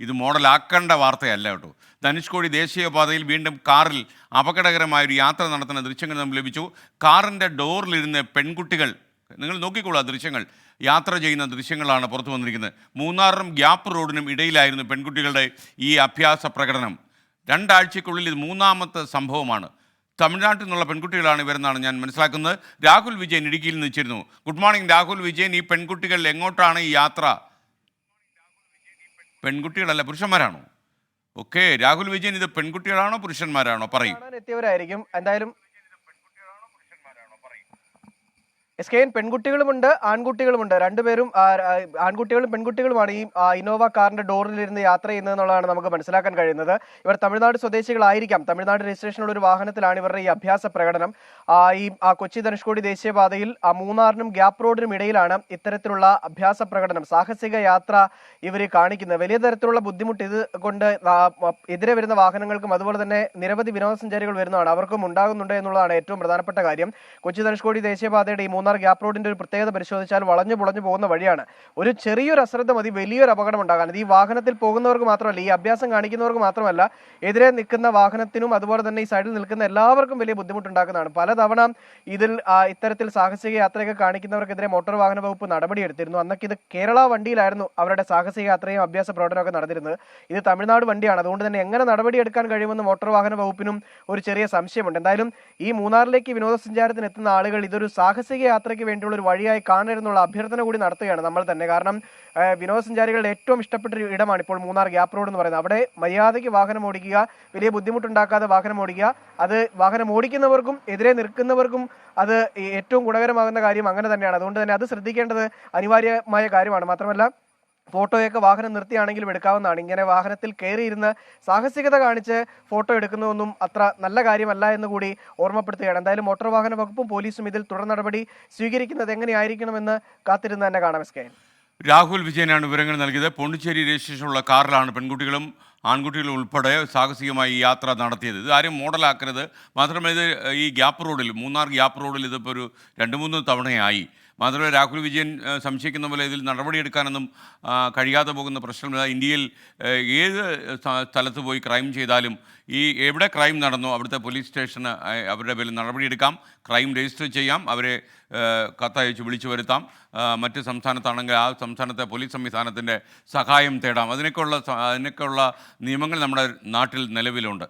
ഇത് മോഡലാക്കേണ്ട വാർത്തയല്ല കേട്ടോ. ധനുഷ്കോടി ദേശീയപാതയിൽ വീണ്ടും കാറിൽ അപകടകരമായ ഒരു യാത്ര നടത്തുന്ന ദൃശ്യങ്ങൾ നമുക്ക് ലഭിച്ചു. കാറിന്റെ ഡോറിലിരുന്ന് പെൺകുട്ടികൾ നിങ്ങൾ നോക്കിക്കോളൂ ആ ദൃശ്യങ്ങൾ. യാത്ര ചെയ്യുന്ന ദൃശ്യങ്ങളാണ് പുറത്തു വന്നിരിക്കുന്നത്. മൂന്നാറിനും ഗ്യാപ്പ് റോഡിനും ഇടയിലായിരുന്നു പെൺകുട്ടികളുടെ ഈ അഭ്യാസ പ്രകടനം. രണ്ടാഴ്ചയ്ക്കുള്ളിൽ ഇത് മൂന്നാമത്തെ സംഭവമാണ്. തമിഴ്നാട്ടിൽ നിന്നുള്ള പെൺകുട്ടികളാണ് ഇവരെന്നാണ് ഞാൻ മനസ്സിലാക്കുന്നത്. രാഹുൽ വിജയൻ ഇടുക്കിയിൽ നിന്ന് വെച്ചിരുന്നു ഗുഡ് മോർണിംഗ് രാഹുൽ വിജയൻ ഈ പെൺകുട്ടികൾ എങ്ങോട്ടാണ് ഈ യാത്ര പെൺകുട്ടികളല്ല പുരുഷന്മാരാണോ? ഓക്കെ രാഹുൽ വിജയൻ ഇത് പെൺകുട്ടികളാണോ പുരുഷന്മാരാണോ? പറയും. എത്തിയവരായിരിക്കും. എന്തായാലും എസ് കെ എൻ പെൺകുട്ടികളുമുണ്ട് ആൺകുട്ടികളുമുണ്ട്. രണ്ടുപേരും ആൺകുട്ടികളും പെൺകുട്ടികളുമാണ് ഈ ഇന്നോവ കാറിന്റെ ഡോറിലിരുന്ന് യാത്ര ചെയ്യുന്നത് എന്നുള്ളതാണ് നമുക്ക് മനസ്സിലാക്കാൻ കഴിയുന്നത്. ഇവർ തമിഴ്നാട് സ്വദേശികളായിരിക്കാം. തമിഴ്നാട് രജിസ്ട്രേഷനുള്ള ഒരു വാഹനത്തിലാണ് ഇവരുടെ ഈ അഭ്യാസ പ്രകടനം. ഈ കൊച്ചി ധനുഷ്കോടി ദേശീയപാതയിൽ മൂന്നാറിനും ഗ്യാപ്പ് റോഡിനും ഇടയിലാണ് ഇത്തരത്തിലുള്ള അഭ്യാസ പ്രകടനം സാഹസിക യാത്ര ഇവർ കാണിക്കുന്നത്. വലിയ തരത്തിലുള്ള ബുദ്ധിമുട്ട് ഇത് കൊണ്ട് എതിരെ വരുന്ന വാഹനങ്ങൾക്കും അതുപോലെ തന്നെ നിരവധി വിനോദസഞ്ചാരികൾ വരുന്നതാണ്. അവർക്കും ഉണ്ടാകുന്നുണ്ട് എന്നുള്ളതാണ് ഏറ്റവും പ്രധാനപ്പെട്ട കാര്യം. കൊച്ചി ധനുഷ്കോടി ദേശീയപാതയുടെ ഈ മൂന്നാർ ഗ്യാപ്പ് റോഡിന്റെ ഒരു പ്രത്യേകത പരിശോധിച്ചാൽ വളഞ്ഞു പുളഞ്ഞു പോകുന്ന വഴിയാണ്. ഒരു ചെറിയൊരു അശ്രദ്ധ മതി വലിയൊരു അപകടം ഉണ്ടാകാൻ. ഈ വാഹനത്തിൽ പോകുന്നവർക്ക് മാത്രമല്ല ഈ അഭ്യാസം കാണിക്കുന്നവർക്ക് മാത്രമല്ല എതിരെ നിൽക്കുന്ന വാഹനത്തിനും അതുപോലെ തന്നെ ഈ സൈഡിൽ നിൽക്കുന്ന എല്ലാവർക്കും വലിയ ബുദ്ധിമുട്ടുണ്ടാക്കുന്നതാണ്. പലതവണ ഇതിൽ ഇത്തരത്തിൽ സാഹസിക യാത്രയൊക്കെ കാണിക്കുന്നവർക്കെതിരെ മോട്ടോർ വാഹന വകുപ്പ് നടപടിയെടുത്തിരുന്നു. അന്നൊക്കെ ഇത് കേരള വണ്ടിയിലായിരുന്നു അവരുടെ സാഹസിക യാത്രയും അഭ്യാസ പ്രവർത്തനമൊക്കെ നടന്നിരുന്നത്. ഇത് തമിഴ്നാട് വണ്ടിയാണ്. അതുകൊണ്ട് തന്നെ എങ്ങനെ നടപടിയെടുക്കാൻ കഴിയുമെന്ന് മോട്ടോർ വാഹന വകുപ്പിനും ഒരു ചെറിയ സംശയമുണ്ട്. എന്തായാലും ഈ മൂന്നാറിലേക്ക് വിനോദസഞ്ചാരത്തിന് എത്തുന്ന ആളുകൾ ഇതൊരു സാഹസിക യാത്രയ്ക്ക് വേണ്ടിയുള്ള ഒരു വഴിയായി കാണരുതെന്നുള്ള അഭ്യർത്ഥന കൂടി നടത്തുകയാണ് നമ്മൾ തന്നെ. കാരണം വിനോദസഞ്ചാരികളുടെ ഏറ്റവും ഇഷ്ടപ്പെട്ട ഒരു ഇടമാണ് ഇപ്പോൾ മൂന്നാർ ഗ്യാപ്പ് റോഡ് എന്ന് പറയുന്നത്. അവിടെ മര്യാദയ്ക്ക് വാഹനം ഓടിക്കുക വലിയ ബുദ്ധിമുട്ടുണ്ടാക്കാതെ വാഹനം ഓടിക്കുക അത് വാഹനം ഓടിക്കുന്നവർക്കും എതിരെ നിൽക്കുന്നവർക്കും അത് ഏറ്റവും ഗുണകരമാകുന്ന കാര്യം അങ്ങനെ തന്നെയാണ്. അതുകൊണ്ട് തന്നെ അത് ശ്രദ്ധിക്കേണ്ടത് അനിവാര്യമായ കാര്യമാണ്. മാത്രമല്ല ഫോട്ടോയൊക്കെ വാഹനം നിർത്തിയാണെങ്കിലും എടുക്കാവുന്നതാണ്. ഇങ്ങനെ വാഹനത്തിൽ കയറിയിരുന്ന് സാഹസികത കാണിച്ച് ഫോട്ടോ എടുക്കുന്നതൊന്നും അത്ര നല്ല കാര്യമല്ല എന്ന് കൂടി ഓർമ്മപ്പെടുത്തുകയാണ്. എന്തായാലും മോട്ടോർ വാഹന വകുപ്പും പോലീസും ഇതിൽ തുടർ നടപടി സ്വീകരിക്കുന്നത് എങ്ങനെയായിരിക്കണമെന്ന് കാത്തിരുന്ന് തന്നെ കാണാം എസ് രാഹുൽ വിജയനാണ് വിവരങ്ങൾ നൽകിയത്. പോണ്ടിച്ചേരി രജിസ്ട്രേഷനുള്ള കാറിലാണ് പെൺകുട്ടികളും ആൺകുട്ടികളും ഉൾപ്പെടെ സാഹസികമായി യാത്ര നടത്തിയത്. ഇത് ആരും മോഡലാക്കരുത്. മാത്രമല്ല ഇത് ഈ ഗ്യാപ്പ് റോഡിൽ മൂന്നാർ ഗ്യാപ്പ് റോഡിൽ ഇതിപ്പോൾ ഒരു രണ്ട് മൂന്ന് തവണയായി. മാത്രമല്ല രാഹുൽ വിജയൻ സംശയിക്കുന്ന പോലെ ഇതിൽ നടപടിയെടുക്കാനൊന്നും കഴിയാതെ പോകുന്ന പ്രശ്നമില്ല. ഇന്ത്യയിൽ ഏത് സ്ഥ- സ്ഥലത്ത് പോയി ക്രൈം ചെയ്താലും ഈ എവിടെ ക്രൈം നടന്നോ അവിടുത്തെ പോലീസ് സ്റ്റേഷന് അവരുടെ പേരിൽ നടപടിയെടുക്കാം. ക്രൈം രജിസ്റ്റർ ചെയ്യാം. അവരെ കത്തയച്ച് വിളിച്ചു വരുത്താം. മറ്റ് സംസ്ഥാനത്താണെങ്കിൽ ആ സംസ്ഥാനത്തെ പോലീസ് സംവിധാനത്തിന്റെ സഹായം തേടാം. അതിനൊക്കെയുള്ള അതിനൊക്കെയുള്ള നിയമങ്ങൾ നമ്മുടെ നാട്ടിൽ നിലവിലുണ്ട്.